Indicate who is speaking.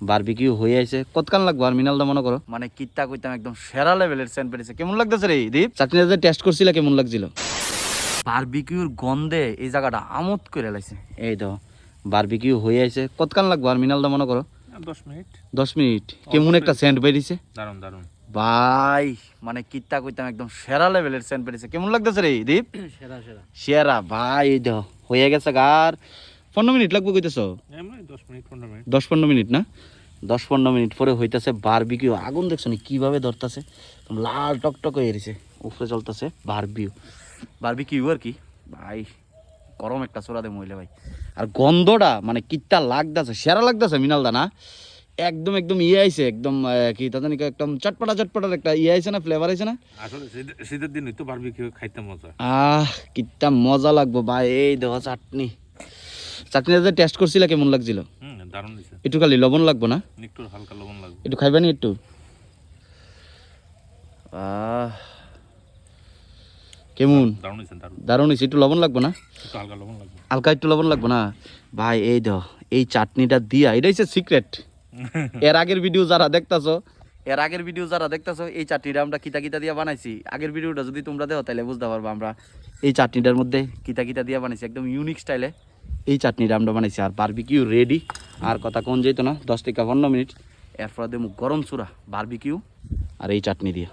Speaker 1: Barbecue হয়ে আছে। কতক্ষণ লাগবো আর মিনাল দা মনে করো? মানে কিত্তা কইতাম একদম সেরা লেভেলের সেন্ট পেরেছে কেমন লাগতেছে রে দীপ? চাটনিটা যে টেস্ট করছিল কেমন লাগছিল? বারবিকিউর গন্ধে এই জায়গাটা আমোদ করে লাইছে। এই তো বারবিকিউ হয়ে আছে। কতক্ষণ লাগবো আর মিনাল দা মনে করো?
Speaker 2: দশ মিনিট।
Speaker 1: দশ মিনিট। কেমন একটা সেন্ট বেরিয়েছে?
Speaker 2: দারুণ দারুণ
Speaker 1: ভাই মানে কিত্তা কইতাম একদম সেরা লেভেলের সেন্ট পেরেছে কেমন লাগতেছে রে দীপ?
Speaker 2: সেরা সেরা।
Speaker 1: সেরা ভাই এই দেখো হয়ে গেছে গার পনেরো মিনিট লাগবে কইতেছ?
Speaker 2: দশ পনেরো মিনিট।
Speaker 1: না? দশ পনেরো মিনিট পরে হইতাছে বারবিকিউ আগুন দেখছ নি কীভাবে ধরতেছে? লাল টকটক হয়ে এসেছে উপরে চলতেছে বারবিউ বারবিকিউ আর কি? ভাই গরম একটা চোরা দে মহিলা ভাই। আর গন্ধটা মানে কিত্তা লাগতাছে সেরা লাগতাছে মিনালদা না? একদম একদম ইয়ে আইছে একদম কি তা জানি একদম চটপটা চটপটার একটা ইয়ে আইছে না ফ্লেভার আইছে না?
Speaker 2: আসলে শীতের দিন তো বারবি খেয়ে খাইতে মজা।
Speaker 1: আহ কিত্তা মজা লাগবো ভাই এই দেখো চাটনি। চাটনিটা টেস্ট করছিল কেমন লাগছিল? একটু খালি লবণ লাগবো না?
Speaker 2: একটু হালকা লবণ লাগবে।
Speaker 1: একটু একটু? কেমন? দারুণ হয়েছে একটু লবণ লাগবো না?
Speaker 2: হালকা লবণ লাগবে।
Speaker 1: হালকা একটু লবণ লাগবো না? ভাই এই এই চাটনিটা দিয়া এটা হচ্ছে সিক্রেট এর আগের ভিডিও যারা দেখতাছো এর আগের ভিডিও যারা দেখতাছো এই চাটনিটা আমরা কিতা কিতা দিয়া বানাইছি। আগের ভিডিওটা যদি তোমরা দেখো তাহলে বুঝতে পারব আমরা এই চাটনিটার মধ্যে কিতা কিতা দিয়া বানাইছি একদম ইউনিক স্টাইলে এই চাটনিটা আমরা বানাইছি। আর বারবিকিউ রেডি আর কথা কোন যেত না, দশ থেকে পনেরো মিনিট। এরপর দেবো গরম চূড়া বারবিকিউ আর এই চাটনি দিয়ে।